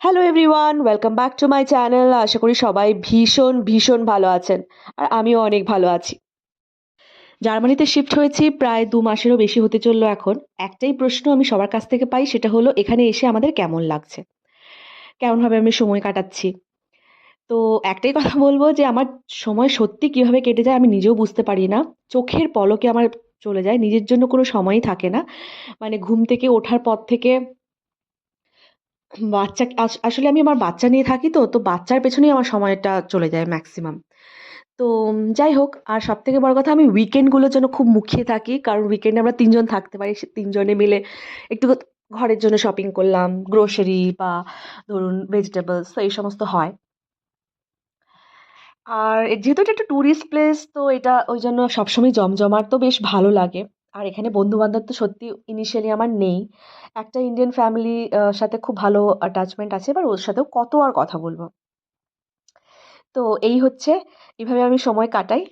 Hello everyone welcome back to my channel আশা করি সবাই ভীষণ ভীষণ ভালো আছেন। আর আমিও অনেক ভালো আছি। জার্মানিতে শিফট হয়েছি প্রায় দু মাসেরও বেশি হতে চলল এখন। একটাই প্রশ্ন আমি সবার কাছ থেকে পাই, সেটা হলো, এখানে এসে আমাদের কেমন লাগছে? কেমনভাবে আমি সময় কাটাচ্ছি? তো একটাই কথা বলব যে, আমার সময় সত্যি কীভাবে কেটে যায় আমি নিজেও বুঝতে পারি না। চোখের পলকে আমার চলে যায়, নিজের জন্য কোনো সময়ই থাকে না। মানে ঘুম থেকে ওঠার পর থেকে বাচ্চা আস আসলে আমি আমার বাচ্চা নিয়ে থাকি তো, তো বাচ্চার পেছনেই আমার সময়টা চলে যায় ম্যাক্সিমাম। তো যাই হোক আর সব থেকে বড় কথা আমি উইকেন্ডগুলোর জন্য খুব মুখিয়ে থাকি। কারণ উইকেন্ডে আমরা তিনজন থাকতে পারি। সে ৩ জনে মিলে একটু ঘরের জন্য শপিং করলাম, গ্রোসারি বা ধরুন ভেজিটেবলস তো এই সমস্ত হয়। আর যেহেতু এটা একটা টুরিস্ট প্লেস তো এটা ওই জন্য সবসময় জমজমাট তো বেশ ভালো লাগে। আর এখানে বন্ধু-বান্ধব তো সত্যি ইনিশিয়ালি আমার নেই। একটা ইন্ডিয়ান ফ্যামিলি সাথে খুব ভালো অ্যাটাচমেন্ট আছে। এবার ওর সাথেও কত আর কথা বলব তো এই হচ্ছে এভাবে আমি সময় কাটাই।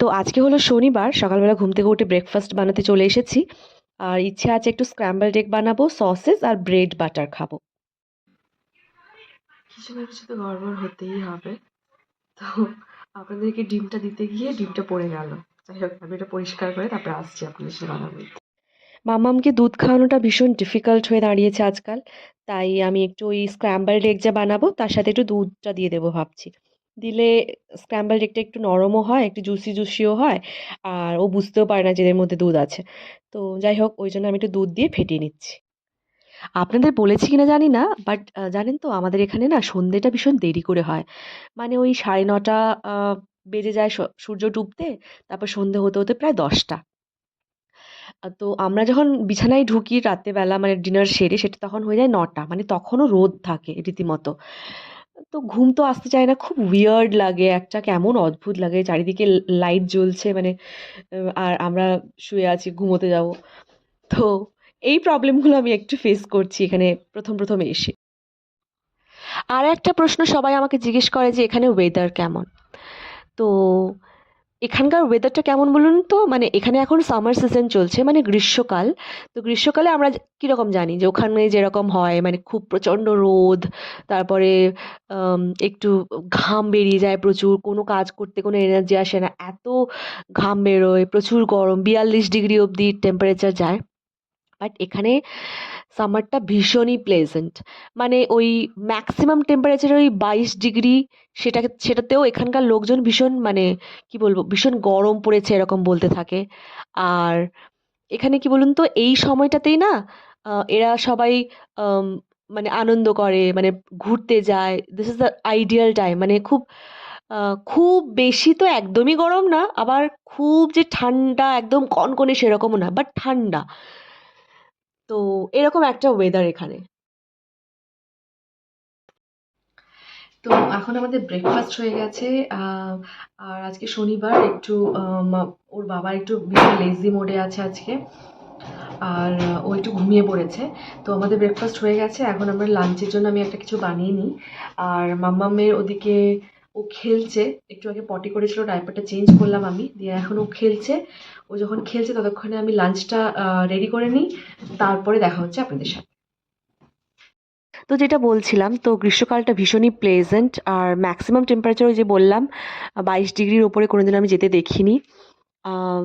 তো আজকে হলো শনিবার। সকালবেলা ঘুম থেকে উঠে ব্রেকফাস্ট বানাতে চলে এসেছি। আর ইচ্ছে আছে একটু স্ক্র্যাম্বল ডেক বানাবো, সসেস আর ব্রেড বাটার খাব। কিছু না কিছু তো গড়বড় হতেই হবে। তো আপনাদেরকে ডিমটা দিতে গিয়ে ডিমটা পড়ে গেল। যাই হোক আমি এটা পরিষ্কার করে তারপরে আসছি আপনাদের সাথে কথা বলতে। মাম্মামকে দুধ খাওয়ানোটা ভীষণ ডিফিকাল্ট হয়ে দাঁড়িয়েছে আজকাল। তাই আমি একটু ওই স্ক্র্যাম্বলড এগ যা বানাবো তার সাথে একটু দুধটা দিয়ে দেবো ভাবছি। দিলে স্ক্র্যাম্বলড এগটা একটু নরমও হয়, একটু জুসি, জুসিও হয়। আর ও বুঝতেও পারে না যে এর মধ্যে দুধ আছে। তো যাই হোক ওই জন্য আমি একটু দুধ দিয়ে ফেটিয়ে নিচ্ছি। আপনাদের বলেছি কিনা জানি না বাট জানেন তো আমাদের এখানে না সন্ধ্যেটা ভীষণ দেরি করে হয়। মানে ওই ৯:৩০ আ বেজে যায় সূর্য ডুবতে। তারপর সন্ধে হতে, হতে প্রায় দশটা তো আমরা যখন বিছানায় ঢুকি রাত্রেবেলা মানে ডিনার সেরে সেটা তখন হয়ে যায় নটা মানে তখনও রোদ থাকে রীতিমতো। তো ঘুম তো আসতে চায় না। খুব উইয়ার্ড লাগে একটা কেমন অদ্ভুত লাগে। চারিদিকে লাইট জ্বলছে মানে আর আমরা শুয়ে আছি ঘুমোতে যাব। তো এই প্রবলেমগুলো আমি একটু ফেস করছি এখানে ১ম, ১ম এসে। আর একটা প্রশ্ন সবাই আমাকে জিজ্ঞেস করে যে এখানে ওয়েদার কেমন? তো এখানকার ওয়েদারটা কেমন বলুন তো? মানে এখানে এখন সামার সিজন চলছে মানে গ্রীষ্মকাল। তো গ্রীষ্মকালে আমরা কীরকম জানি যে ওখানে যেরকম হয় মানে খুব প্রচণ্ড রোদ, তারপরে একটু ঘাম বেরিয়ে যায় প্রচুর। কোনো কাজ করতে কোনো এনার্জি আসে না। এত ঘাম বেরোয়, প্রচুর গরম ৪২ ডিগ্রি অবধি টেম্পারেচার যায়। বাট এখানে সামারটা ভীষণই প্লেজেন্ট। মানে ওই ম্যাক্সিমাম টেম্পারেচার ওই ২২ ডিগ্রি সেটাকে সেটাতেও এখানকার লোকজন ভীষণ মানে কি বলব ভীষণ গরম পড়েছে এরকম বলতে থাকে। আর এখানে কি বলুন তো এই সময়টাতেই না এরা সবাই মানে আনন্দ করে মানে ঘুরতে যায়। This is the ideal time মানে খুব খুব বেশি তো একদমই গরম না, আবার খুব যে ঠান্ডা একদম কনকনে সেরকমও না, বাট ঠান্ডা। এরকম একটা ওয়েদার এখানে। তো এখন আমাদের ব্রেকফাস্ট হয়ে গেছে। আর আজকে শনিবার একটু ওর বাবা একটু লেজি মোডে আছে আজকে। আর ও একটু ঘুমিয়ে পড়েছে। তো আমাদের ব্রেকফাস্ট হয়ে গেছে। এখন আমরা লাঞ্চের জন্য আমি একটা কিছু বানিয়ে নিই। আর মাম্মামের ওদিকে ও খেলছে। একটু আগে পটি করেছিল ডায়পারটা চেঞ্জ করলাম আমি। দিয়ে এখন ও খেলছে। ও যখন খেলছে ততক্ষণে আমি লাঞ্চটা রেডি করে নিই। তারপরে দেখা হচ্ছে আপনাদের সাথে। তো যেটা বলছিলাম, তো গ্রীষ্মকালটা ভীষণই প্লেজেন্ট আর ম্যাক্সিমাম টেম্পারেচার ওই যে বললাম বাইশ ডিগ্রির ওপরে কোনোদিন আমি যেতে দেখিনি।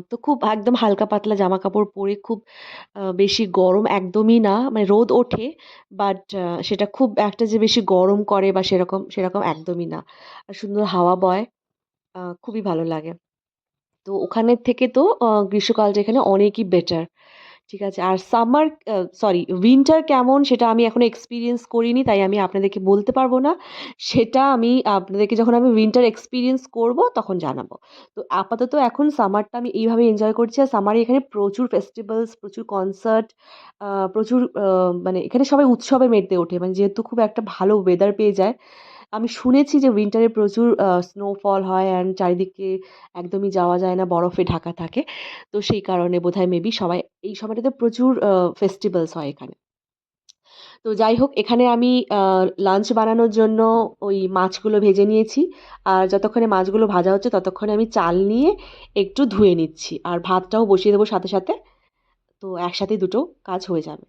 তো খুব একদম হালকা পাতলা জামা কাপড় পরে খুব বেশি গরম একদমই না। মানে রোদ ওঠে বাট সেটা খুব একটা যে বেশি গরম করে বা সেরকম, সেরকম একদমই না। আর সুন্দর হাওয়া বয়। খুবই ভালো লাগে। তো ওখানের থেকে তো গ্রীষ্মকাল এখানে অনেকই বেটার। ঠিক আছে? আর সামার সরি উইন্টার কেমন সেটা আমি এখনও এক্সপিরিয়েন্স করিনি তাই আমি আপনাদেরকে বলতে পারব না। সেটা আমি আপনাদেরকে যখন আমি উইন্টার এক্সপিরিয়েন্স করব তখন জানাব। তো আপাতত এখন সামারটা আমি এইভাবে এনজয় করছি। আর সামারে এখানে প্রচুর ফেস্টিভ্যালস, প্রচুর কনসার্ট, প্রচুর মানে এখানে সবাই উৎসবে মেতে ওঠে। মানে যেহেতু খুব একটা ভালো ওয়েদার পেয়ে যায়। আমি শুনেছি যে উইন্টারে প্রচুর স্নোফল হয় অ্যান্ড চারিদিকে একদমই যাওয়া যায় না, বরফে ঢাকা থাকে। তো সেই কারণে বোধহয় মেবি সবাই এই সময়টাতে প্রচুর ফেস্টিভ্যালস হয় এখানে। তো যাই হোক এখানে আমি লাঞ্চ বানানোর জন্য ওই মাছগুলো ভেজে নিয়েছি। আর যতক্ষণে মাছগুলো ভাজা হচ্ছে ততক্ষণে আমি চাল নিয়ে একটু ধুয়ে নিচ্ছি। আর ভাতটাও বসিয়ে দেবো সাথে, সাথে। তো একসাথে দুটো কাজ হয়ে যাবে।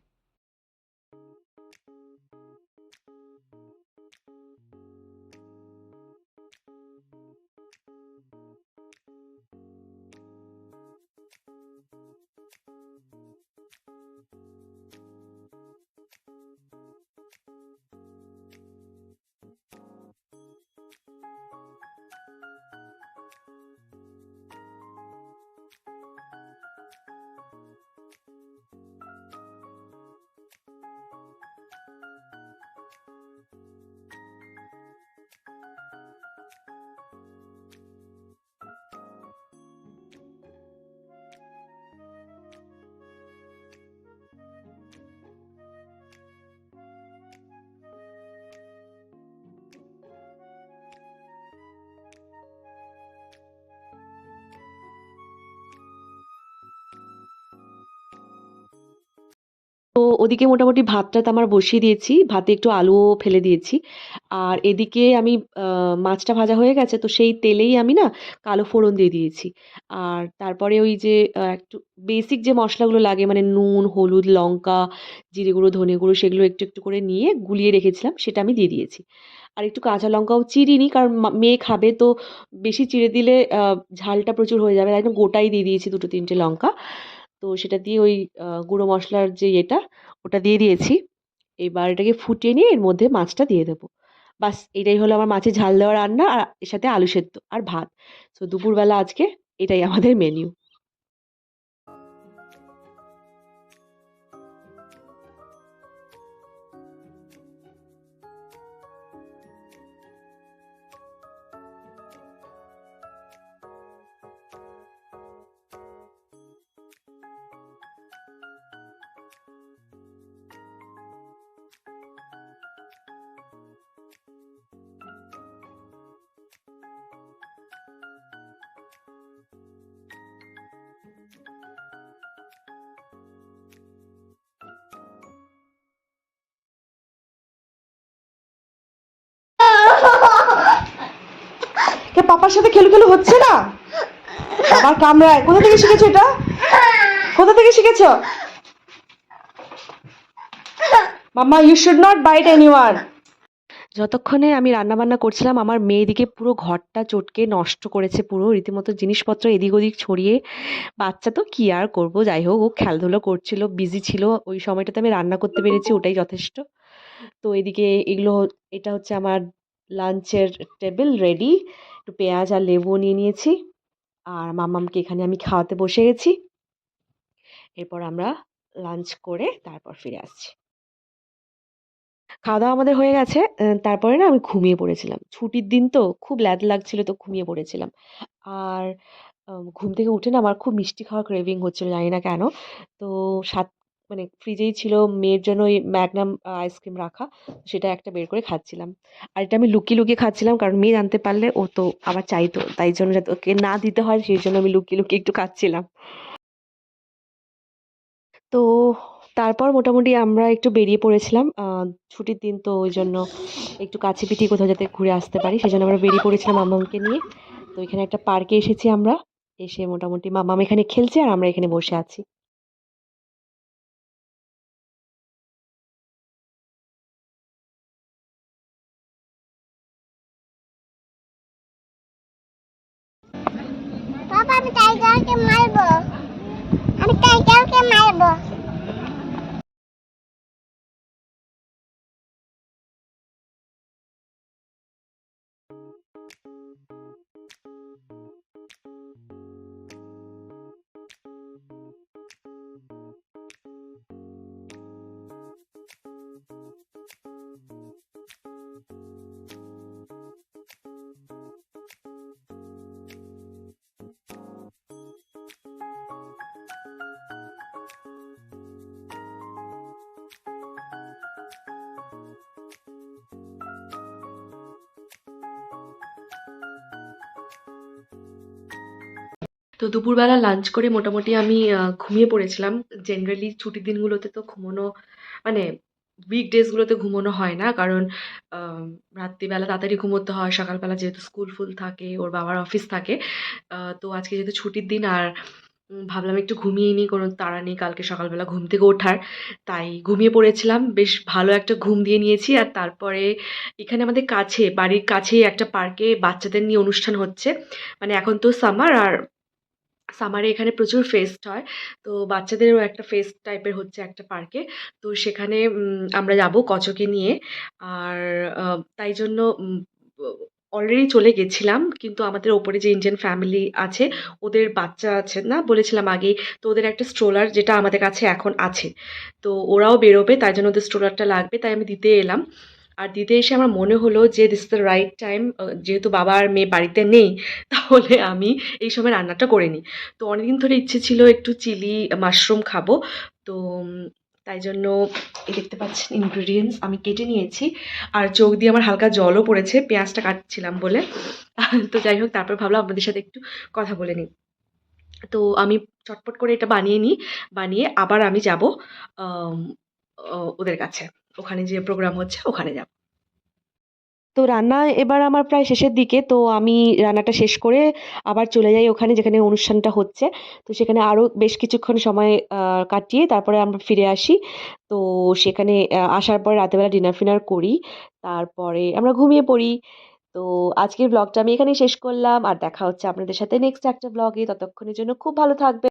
ওদিকে মোটামুটি ভাতটা তো আমার বসিয়ে দিয়েছি, ভাতে একটু আলুও ফেলে দিয়েছি। আর এদিকে আমি মাছটা ভাজা হয়ে গেছে, তো সেই তেলেই আমি না কালো ফোড়ন দিয়ে দিয়েছি। আর তারপরে ওই যে একটু বেসিক যে মশলাগুলো লাগে মানে নুন, হলুদ, লঙ্কা, জিরে গুঁড়ো, ধনে গুঁড়ো, সেগুলো একটু একটু করে নিয়ে গুলিয়ে রেখেছিলাম, সেটা আমি দিয়ে দিয়েছি। আর একটু কাঁচা লঙ্কাও চিরিনি কারণ মেয়ে খাবে তো বেশি চিড়ে দিলে ঝালটা প্রচুর হয়ে যাবে জন্য গোটাই দিয়ে দিয়েছি দুটো তিনটে লঙ্কা। তো সেটা দিয়ে ওই গুঁড়ো মশলার যে এটা ওটা দিয়ে দিয়েছি। এবার এটাকে ফুটিয়ে নিয়ে এর মধ্যে মাছটা দিয়ে দেবো। বাস এটাই হলো আমার মাছের ঝাল দেওয়া রান্না, আর এর সাথে আলু সেদ্ধ আর ভাত। তো দুপুরবেলা আজকে এটাই আমাদের মেনু পাপার সাথে খেলু খেলু হচ্ছে না? আবার কামড়ায়। কোথা থেকে শিখেছো এটা? কোথা থেকে শিখেছো? Mumma you should not bite anyone যতক্ষণে আমি রান্না বান্না করছিলাম, আমার মেয়েদিকে পুরো ঘরটা চটকে নষ্ট করেছে পুরো। রীতিমতো জিনিসপত্র এদিক ওদিক ছড়িয়ে, বাচ্চা তো কি আর করব? যাই হোক, ও খেলাধুলো করছিল বিজি ছিল। ওই সময়টাতে আমি রান্না করতে পেরেছি, ওটাই যথেষ্ট। তো এদিকে এগুলো, এটা হচ্ছে আমার লাঞ্চের টেবিল রেডি একটু পেঁয়াজ আর লেবু নিয়ে নিয়েছি। আর মামামকে এখানে আমি খাওয়াতে বসে গেছি। এরপর আমরা লাঞ্চ করে তারপর ফিরে আসছি। খাওয়া দাওয়া আমাদের হয়ে গেছে। তারপরে না আমি ঘুমিয়ে পড়েছিলাম। ছুটির দিন তো খুব ল্যাদ লাগছিল তো ঘুমিয়ে পড়েছিলাম। আর ঘুম থেকে উঠে না আমার খুব মিষ্টি খাওয়ার ক্রেভিং হচ্ছিল, জানি না কেন। তো সাত মানে ফ্রিজেই ছিল মেয়ের জন্য ওই ম্যাগনাম আইসক্রিম রাখা। সেটা একটা বের করে খাচ্ছিলাম। আর এটা আমি লুকিয়ে লুকিয়ে খাচ্ছিলাম কারণ মেয়ে জানতে পারলে ও তো আবার চাইতো। তাই জন্য যাতে ওকে না দিতে হয়, সেই জন্য আমি লুকিয়ে লুকিয়ে একটু খাচ্ছিলাম। তো তারপর মোটামুটি আমরা একটু বেরিয়ে পড়েছিলাম। ছুটির দিন তো ওই জন্য একটু কাছে পিঠে কোথাও যাতে ঘুরে আসতে পারি, সেই জন্য আমরা বেরিয়ে পড়েছিলাম মামামকে নিয়ে। তো এখানে একটা পার্কে এসেছি আমরা। এসে মোটামুটি মামাম এখানে খেলছে আর আমরা এখানে বসে আছি। que mais boa. তো দুপুরবেলা লাঞ্চ করে মোটামুটি আমি ঘুমিয়ে পড়েছিলাম। জেনারেলি ছুটির দিনগুলোতে তো ঘুমোনো মানে উইক উইকডেজগুলোতে ঘুমোনো হয় না। কারণ রাত্রিবেলা তাড়াতাড়ি ঘুমোতে হয়। সকালবেলা যেহেতু স্কুল ফুল থাকে, ওর বাবার অফিস থাকে তো আজকে যেহেতু ছুটির দিন, আর ভাবলাম একটু ঘুমিয়ে নিই, কোনো তাড়া নেই, কালকে সকালবেলা ঘুম থেকে ওঠার। তাই ঘুমিয়ে পড়েছিলাম। বেশ ভালো একটা ঘুম দিয়ে নিয়েছি। আর তারপরে এখানে আমাদের কাছে, বাড়ির কাছেই একটা পার্কে বাচ্চাদের নিয়ে অনুষ্ঠান হচ্ছে। মানে এখন তো সামার আর সামারে এখানে প্রচুর ফেস্ট হয়। তো বাচ্চাদেরও একটা ফেস্ট টাইপের হচ্ছে একটা পার্কে তো সেখানে আমরা যাব কচকে নিয়ে। আর তাই জন্য অলরেডি চলে গেছিলাম। কিন্তু আমাদের ওপরে যে ইন্ডিয়ান ফ্যামিলি আছে, ওদের বাচ্চা আছে না? বলেছিলাম আগেই, তো ওদের একটা স্ট্রোলার যেটা আমাদের কাছে এখন আছে। তো ওরাও বেরোবে, তাই জন্য ওদের স্ট্রোলারটা লাগবে, তাই আমি দিতে এলাম। আর দিতে এসে আমার মনে হলো যে দিস দ্য রাইট টাইম যেহেতু বাবা আর মেয়ে বাড়িতে নেই, তাহলে আমি এই সময় রান্নাটা করে নিই। তো অনেকদিন ধরে ইচ্ছে ছিল একটু চিলি মাশরুম খাব। তো তাই জন্য দেখতে পাচ্ছেন ইনগ্রিডিয়েন্টস আমি কেটে নিয়েছি। আর চোখ দিয়ে আমার হালকা জলও পড়েছে, পেঁয়াজটা কাটছিলাম বলে। তো যাই হোক, তারপর ভাবলাম আপনাদের সাথে একটু কথা বলে নিই। তো আমি চটপট করে এটা বানিয়ে নিই, বানিয়ে আবার আমি যাব ওদের কাছে। ওখানে যে প্রোগ্রাম হচ্ছে, ওখানে যাব। তো রান্না এবার আমার প্রায় শেষের দিকে, তো আমি রান্নাটা শেষ করে আবার চলে যাই ওখানে যেখানে অনুষ্ঠানটা হচ্ছে। তো সেখানে আরও বেশ কিছুক্ষণ সময় কাটিয়ে তারপরে আমরা ফিরে আসি। তো সেখানে আসার পর রাতেরবেলা ডিনার ফিনার করি, তারপরে আমরা ঘুমিয়ে পড়ি। তো আজকের ব্লগটা আমি এখানেই শেষ করলাম, আর দেখা হচ্ছে আপনাদের সাথে নেক্সট একটা ব্লগে ততক্ষণের জন্য খুব ভালো থাকবেন।